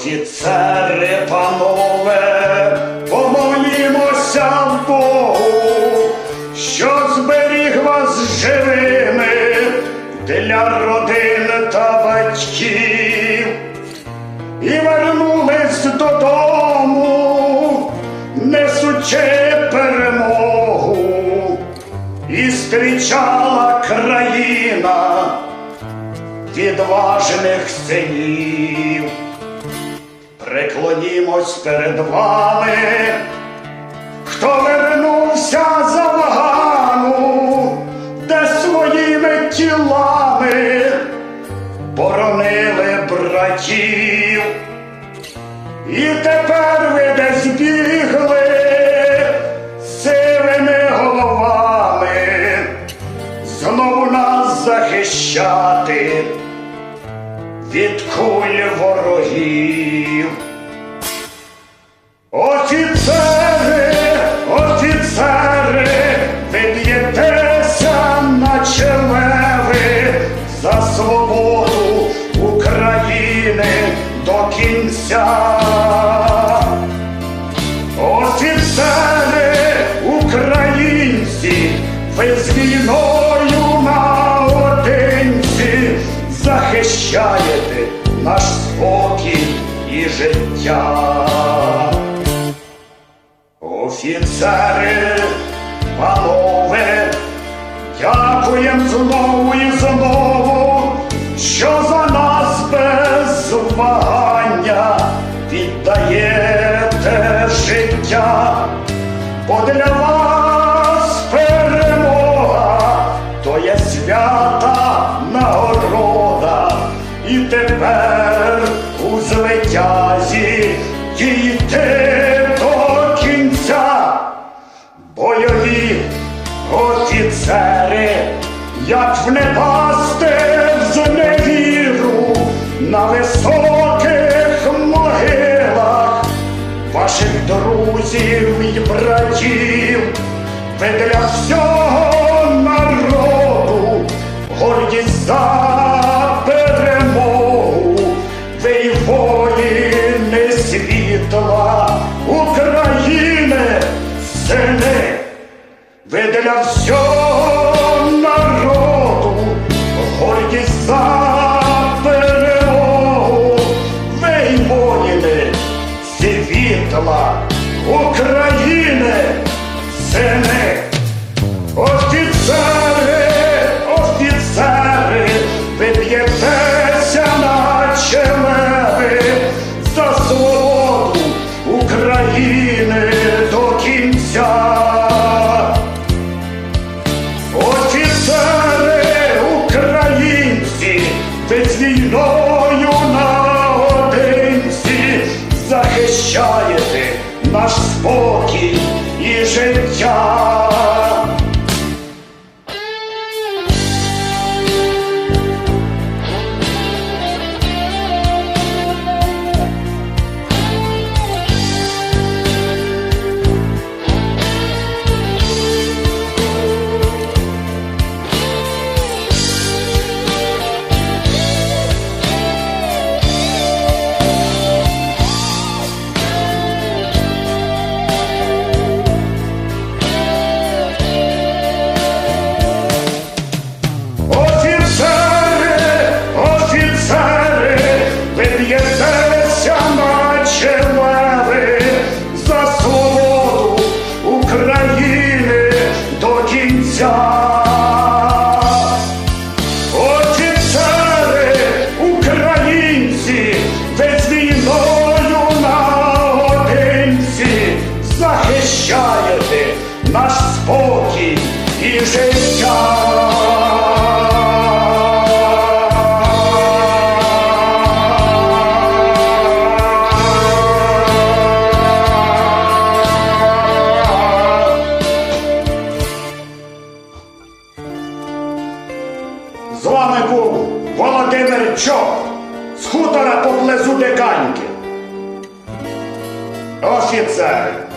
Офіцери, панове, помолімося Богу, і вернулись додому, несучи перемогу, і зустрічала країна відважних синів. Преклонімось перед вами, братів, і тепер ви десь бігли сивими головами, знову нас захищати від куль ворогів. Офіцери, кінця. Офіцери, українці, ви з війною наодинці захищаєте наш спокій і життя. Офіцери, панове, дякуєм знову і знову, що за нас без вагання віддаєте життя, бо для вас перемога то є свята нагорода, і тепер у звитязі дійти до кінця. Бойові офіцери, як в не пасти в зневіру на високих ваших друзів і братів, ви для всього народу гордість за перемогу, ви й воїни світла України, сини, ви для всього наш спокій і життя. З вами був Володимир Чоп з хутора поблизу диканьки. Офіцер!